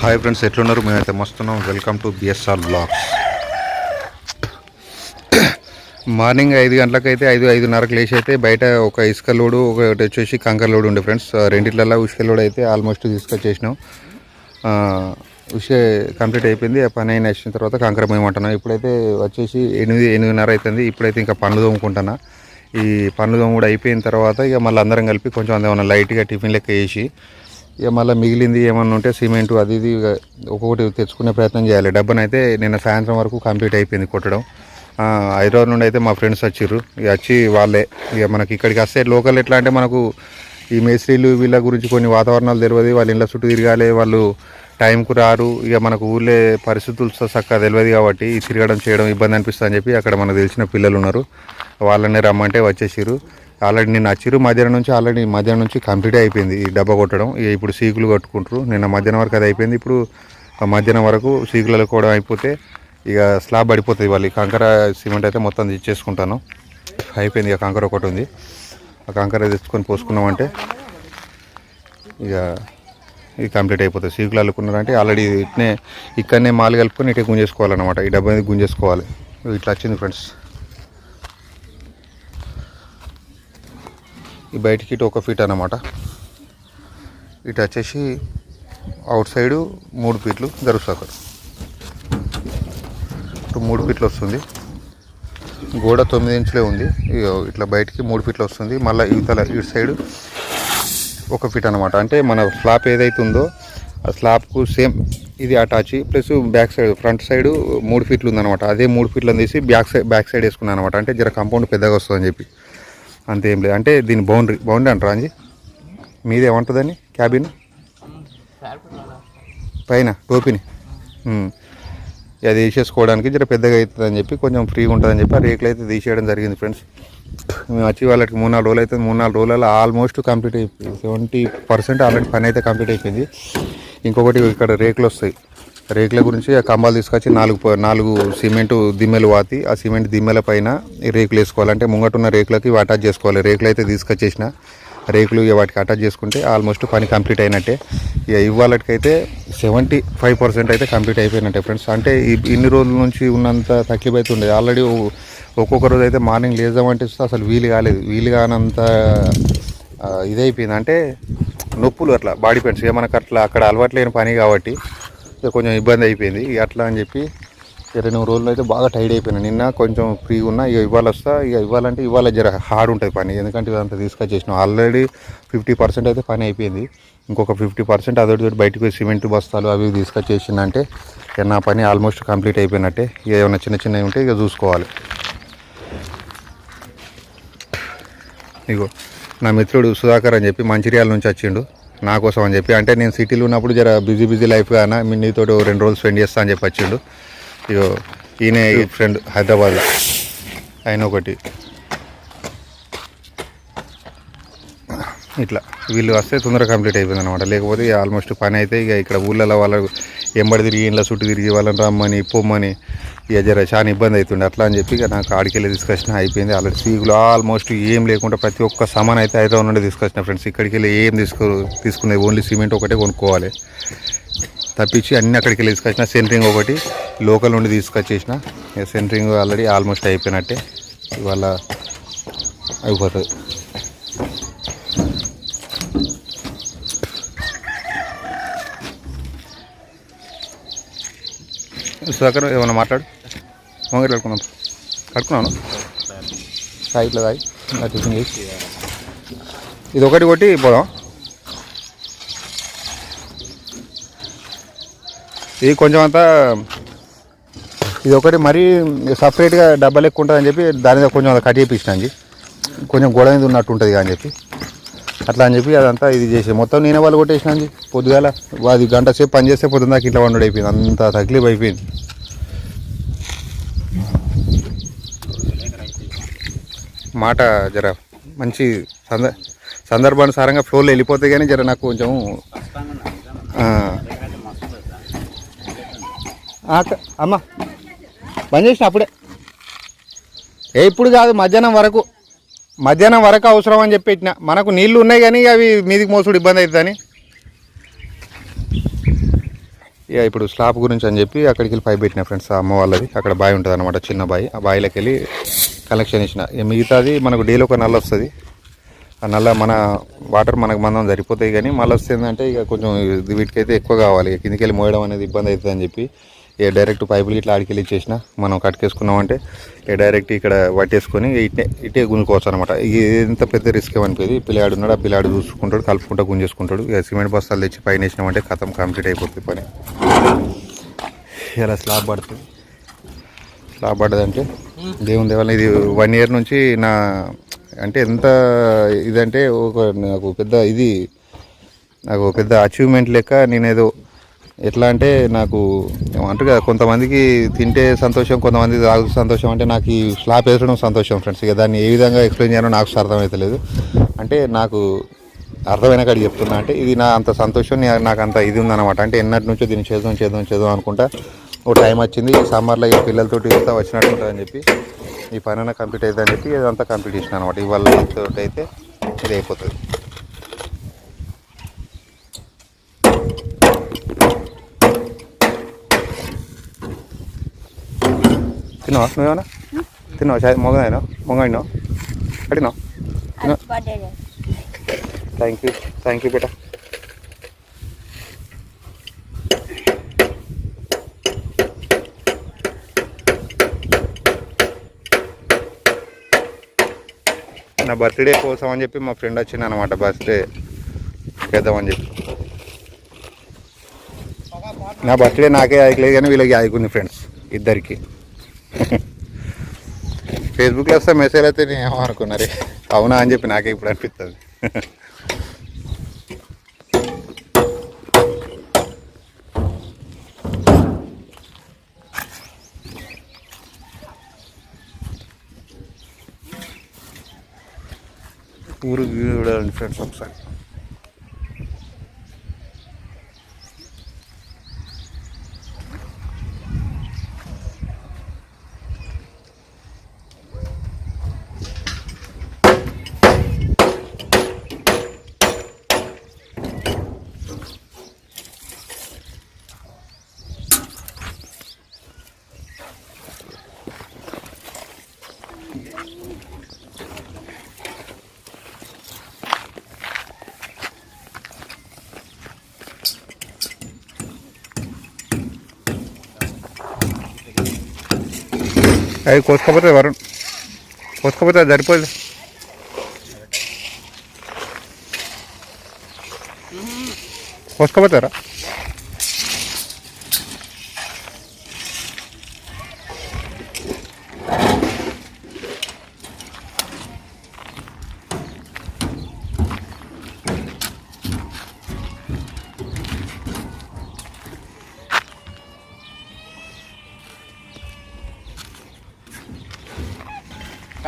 Hi friends ఎట్లున్నారు? మేమైతే మస్తున్నాం welcome to BSR vlogs morning ఐదు గంటలకైతే ఐదు ఐదున్నరకు లేచి అయితే బయట ఒక ఇసుక లోడు ఒకటి వచ్చేసి కంకర లోడు ఉండే ఫ్రెండ్స్ రెండిట్లలో ఇసుక లోడ్ అయితే ఆల్మోస్ట్ తీసుకొచ్చేసినాం. ఆ, ఉషే కంప్లీట్ అయిపోయింది. ఆ పని అయిన వచ్చిన తర్వాత కంకర మేమంటున్నాం ఇప్పుడైతే వచ్చేసి ఎనిమిది ఎనిమిదిన్నర అవుతుంది ఇప్పుడైతే ఇంకా పనులు తోముకుంటున్నా. ఈ పనులు తోముడు అయిపోయిన తర్వాత ఇక మళ్ళీ అందరం కలిపి కొంచెం ఏమైనా లైట్గా టిఫిన్ లెక్క వేసి ఇక మళ్ళీ మిగిలింది ఏమన్నా ఉంటే సిమెంట్ అది ఇది ఇక ఒక్కొక్కటి తెచ్చుకునే ప్రయత్నం చేయాలి. డబ్బనైతే నిన్న సాయంత్రం వరకు కంప్లీట్ అయిపోయింది కొట్టడం. హైదరాబాద్ నుండి అయితే మా ఫ్రెండ్స్ వచ్చిర్రు. ఇక వచ్చి వాళ్ళే ఇక మనకి ఇక్కడికి వస్తే లోకల్ ఎట్లా అంటే మనకు ఈ మేస్త్రీలు వీళ్ళ గురించి కొన్ని వాతావరణాలు తెలియదు. వాళ్ళ ఇళ్ళ చుట్టూ తిరగాలి. వాళ్ళు టైంకు రారు. ఇక మనకు ఊళ్ళే పరిస్థితులు చక్కగా తెలియదు కాబట్టి తిరగడం చేయడం ఇబ్బంది అనిపిస్తుంది అని చెప్పి అక్కడ మనకు తెలిసిన పిల్లలు ఉన్నారు. వాళ్ళనే రమ్మంటే వచ్చేసారు ఆల్రెడీ నిన్న వచ్చిర్రు మధ్యాహ్నం నుంచి ఆల్రెడీ మధ్యాహ్నం నుంచి కంప్లీట్ అయిపోయింది ఈ డబ్బా కొట్టడం. ఇక ఇప్పుడు సీకులు కట్టుకుంటారు నిన్న మధ్యాహ్నం వరకు అది అయిపోయింది. ఇప్పుడు మధ్యాహ్నం వరకు సీకులలో కూడా అయిపోతే ఇక స్లాబ్ పడిపోతుంది వాళ్ళు కంకర సిమెంట్ అయితే మొత్తం ఇచ్చేసుకుంటాను. అయిపోయింది ఇక కంకర ఒకటి ఉంది. ఆ కంకర తెచ్చుకొని పోసుకున్నామంటే ఇక ఇది కంప్లీట్ అయిపోతుంది. సీకులు అల్లుకున్నారంటే ఆల్రెడీ ఇట్నే ఇక్కడనే మాలు కలుపుకొని ఇటే గుంజేసుకోవాలన్నమాట. ఈ డబ్బా అనేది గుంజేసుకోవాలి. ఇట్లా వచ్చింది ఫ్రెండ్స్. ఈ బయటికి ఇటు ఒక ఫీట్ అనమాట ఇటు వచ్చేసి అవుట్ సైడు మూడు ఫీట్లు జరుగుతుంది ఇటు మూడు ఫీట్లు వస్తుంది. గోడ తొమ్మిది ఇంచులే ఉంది. ఇగో ఇట్లా బయటికి మూడు ఫీట్లు వస్తుంది. మళ్ళీ ఇవతల ఇటు సైడ్ ఒక ఫీట్ అనమాట అంటే మన స్లాబ్ ఏదైతే ఉందో ఆ స్లాబ్కు సేమ్ ఇది attach. Plus back side front side మూడు ఫీట్లు ఉందన్నమాట. అదే మూడు ఫీట్లను తీసి బ్యాక్ సైడ్ బ్యాక్ సైడ్ వేసుకున్నాను అనమాట అంటే జర కాంపౌండ్ పెద్దగా వస్తుందని చెప్పి. అంతేం లేదు. అంటే దీని బౌండరీ బౌండరీ అంటారా అంజీ? మీదేమంటుందని క్యాబిన్ పైన టోపీని. అది తీసేసుకోవడానికి జర పెద్దగా అవుతుందని చెప్పి కొంచెం ఫ్రీగా ఉంటుందని చెప్పి ఆ రేకులు అయితే తీసేయడం జరిగింది ఫ్రెండ్స్ మేము వచ్చి వాళ్ళకి మూడు నాలుగు రోజులు అయితే మూడు నాలుగు రోజులలో ఆల్మోస్ట్ కంప్లీట్ అయిపోయింది. సెవెంటీ పర్సెంట్ ఆల్రెడీ పని అయితే కంప్లీట్ అయిపోయింది. ఇంకొకటి ఇక్కడ రేకులు వస్తాయి. రేకుల గురించి ఆ కంబాలు తీసుకొచ్చి నాలుగు నాలుగు సిమెంట్ దిమ్మెలు వాతి ఆ సిమెంట్ దిమ్మెల పైన రేకులు వేసుకోవాలంటే ముంగటున్న రేకులకి ఇవి అటాచ్ చేసుకోవాలి. రేకులు అయితే తీసుకొచ్చేసిన. రేకులు ఇక వాటికి అటాచ్ చేసుకుంటే ఆల్మోస్ట్ పని కంప్లీట్ అయినట్టే. ఇక ఇవాళకైతే సెవెంటీ ఫైవ్ పర్సెంట్ అయితే కంప్లీట్ అయిపోయినట్టే ఫ్రెండ్స్ అంటే ఇన్ని రోజుల నుంచి ఉన్నంత తక్లీఫ్ అయితే ఉండేది ఆల్రెడీ ఒక్కొక్క రోజు అయితే మార్నింగ్ లేదామంటే అసలు వీలు కాలేదు. వీలు కానంత ఇదైపోయింది. అంటే నొప్పులు అట్లా. బాడీ పెయిన్స్ ఇక మనకు అట్లా అక్కడ అలవాటు లేని పని కాబట్టి ఇక కొంచెం ఇబ్బంది అయిపోయింది. ఇక అట్లా అని చెప్పి ఇరవై రెండు మూడు రోజులు అయితే బాగా టైడ్ అయిపోయినా. నిన్న కొంచెం ఫ్రీ ఉన్నా ఇక ఇవాళ వస్తా? ఇక ఇవ్వాలంటే ఇవాళ జర హార్డ్ ఉంటుంది పని. ఎందుకంటే ఇదంతా తీసుకొచ్చేసినాం ఆల్రెడీ ఫిఫ్టీ పర్సెంట్ అయితే పని అయిపోయింది. ఇంకొక ఫిఫ్టీ పర్సెంట్ అదొకటి బయటకు పోయి సిమెంట్ బస్తాలు అవి తీసుకొచ్చేసిందంటే ఇక నా పని ఆల్మోస్ట్ కంప్లీట్ అయిపోయినట్టే. ఇక ఏమైనా చిన్న చిన్నవి ఉంటే ఇక చూసుకోవాలి. ఇగో నా మిత్రుడు సుధాకర్ అని చెప్పి మంచిర్యాల నుంచి వచ్చిండు. నా కోసం అని చెప్పి. అంటే నేను సిటీలో ఉన్నప్పుడు జర బిజీ బిజీ లైఫ్ గాన మీ నీతో రెండు రోజులు స్పెండ్ చేస్తా అని చెప్పి వచ్చిండు ఇగో ఈయన ఫ్రెండ్ హైదరాబాద్లో. ఆయన ఒకటి. ఇట్లా. వీళ్ళు వస్తే తొందరగా కంప్లీట్ అయిపోయింది అనమాట లేకపోతే ఆల్మోస్ట్ పని అయితే ఇక ఇక్కడ ఊళ్ళలో వాళ్ళ ఎంబడి తిరిగి ఇంట్లో చుట్టూ తిరిగి వాళ్ళని రమ్మని పొమ్మని ఇక జర చాలా ఇబ్బంది అవుతుండే. అట్లా అని చెప్పి ఇక నాకు ఆడికెళ్ళి తీసుకొచ్చిన అయిపోయింది. ఆల్రెడీ సీకులు ఆల్మోస్ట్ ఏం లేకుండా ప్రతి ఒక్క సామాన్ అయితే హైదరాబాద్ నుండి తీసుకొచ్చిన ఫ్రెండ్స్ ఇక్కడికి వెళ్ళి ఏం తీసుకో తీసుకునేది ఓన్లీ సిమెంట్ ఒకటే కొనుక్కోవాలి. తప్పించి అన్ని అక్కడికి వెళ్ళి తీసుకొచ్చిన. సెంటరింగ్ ఒకటి లోకల్ నుండి తీసుకొచ్చేసిన. సెంట్రింగ్ సెంటరింగ్ ఆల్రెడీ ఆల్మోస్ట్ అయిపోయినట్టే. ఇవాళ అయిపోతుంది. సుధాకర్ ఏమన్నా మాట్లాడు. మొంగటి కడుకున్నాం కడుకున్నాను సాయిట్లో ఇట్లా ఇంకా టిఫిన్ చేసి ఇది ఒకటి కొట్టి పోదాం. ఇది కొంచెం అంతా ఇది ఒకటి మరీ సపరేట్గా డబ్బా లెక్క ఉంటుందని చెప్పి దాని మీద కొంచెం కట్ చేయించిన అండి. కొంచెం గోడ మీద ఉన్నట్టు ఉంటుంది అని చెప్పి. అట్లా అని చెప్పి అదంతా ఇది చేసి మొత్తం నేనే వాళ్ళు కొట్టేసిన అండి. పొద్దుగాల అది గంట సేపు పని చేస్తే పొద్దున్న దాకా ఇట్లా వండు అయిపోయింది. అంత తక్లీఫ్ అయిపోయింది. మాట జర మంచి సంద సందర్భానుసారంగా ఫ్లోర్లో వెళ్ళిపోతే కానీ జర నాకు కొంచెం అమ్మ బంద్ చేసిన అప్పుడే. ఏ ఇప్పుడు కాదు మధ్యాహ్నం వరకు. మధ్యాహ్నం వరకు అవసరం అని చెప్పి పెట్టిన మనకు నీళ్ళు ఉన్నాయి కానీ అవి మీదికి మోసుడు ఇబ్బంది అవుతుందని. ఇక ఇప్పుడు స్లాబ్ గురించి అని చెప్పి అక్కడికి వెళ్ళి పైపు పెట్టిన ఫ్రెండ్స్ అమ్మ వాళ్ళది. అక్కడ బావి ఉంటుంది అనమాట చిన్న బావి. ఆ బావిలోకి వెళ్ళి కలెక్షన్ ఇచ్చిన మిగతాది మనకు డీలో ఒక నల్ల వస్తుంది. ఆ నల్ల మన వాటర్ మనకు మందం సరిపోతాయి కానీ మళ్ళీ వస్తుంది ఏంటంటే ఇక కొంచెం వీటికైతే ఎక్కువ కావాలి. ఇక కిందికి వెళ్ళి మోయడం అనేది ఇబ్బంది అవుతుంది అని చెప్పి ఏ డైరెక్ట్ పైపులు ఇట్లా ఆడికెళ్ళి చేసిన మనం కట్టుకేసుకున్నామంటే ఏ డైరెక్ట్ ఇక్కడ పట్టేసుకొని ఇట్టే ఇట్టే గుంజుకోవచ్చు అనమాట ఇది ఎంత పెద్ద రిస్క్ ఏమనిపోయింది. పిల్లాడు ఉన్నాడు ఆ పిల్లాడు చూసుకుంటాడు కలుపుకుంటా గుంజేసుకుంటాడు. ఇక సిమెంట్ బస్తాలు తెచ్చి పైన వేసినామంటే కథం కంప్లీట్ అయిపోతుంది పని. ఇలా స్లాబ్ పడుతుంది? స్లాబ్ పడ్డదంటే దేవుని దేవాలయం ఇది వన్ ఇయర్ నుంచి నా అంటే ఎంత ఇదంటే ఒక నాకు పెద్ద ఇది నాకు పెద్ద అచీవ్మెంట్ లెక్క నేనేదో ఎట్లా అంటే నాకు ఏమంటారు కదా కొంతమందికి తింటే సంతోషం కొంతమంది తాగు సంతోషం. అంటే నాకు ఈ స్లాబ్ వేసడం సంతోషం ఫ్రెండ్స్. ఇక దాన్ని ఏ విధంగా ఎక్స్ప్లెయిన్ చేయాలో నాకు అర్థమవుతలేదు అంటే నాకు అర్థమైన కాడికి చెప్తున్నా అంటే ఇది నా అంత సంతోషం నాకు అంత ఇది ఉందన్నమాట. అంటే ఎన్నటి నుంచో దీన్ని చేద్దాం చేద్దాం చేద్దాం అనుకుంటా ఓ టైం వచ్చింది. ఈ సమ్మర్లో ఈ పిల్లలతోటి ఇంత వచ్చినట్టు ఉంటుందని చెప్పి ఈ పని కంప్లీట్ అవుతుందని చెప్పి ఇదంతా కంప్లీట్ చేసిన అనమాట ఇవాళ అయితే ఇది అయిపోతుంది. తిన్నావా నువ్వేమన్నా తిన్నావా చాయ్ అడిగినావు తిన్నా birthday thank you thank you బేటా నా బర్త్డే కోసం అని చెప్పి మా ఫ్రెండ్ వచ్చింది అనమాట బర్త్డే చేద్దామని చెప్పి. నా బర్త్డే నాకే ఆయకలేదు కానీ వీళ్ళకి ఆయకుంది ఫ్రెండ్స్ ఇద్దరికి. ఫేస్బుక్లో వస్తే మెసేజ్ అయితే నేను ఏమో అవునా అని చెప్పి నాకే ఇప్పుడు అనిపిస్తుంది ఊరు చూడాలండి ఫ్రెండ్స్ ఒకసారి. అవి కోసుకోపోతే వరుణ్. కోసుకోపోతే అది సరిపోదు. కోసుకోపోతారా?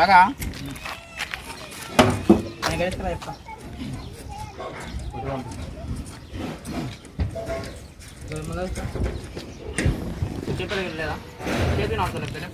కాకా నేను గెలుస్తా చెప్తా చెప్పలేదు లేదా చెప్పిన అవసరం లేదు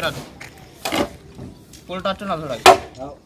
রাখো পোলটা না ধরে রাখো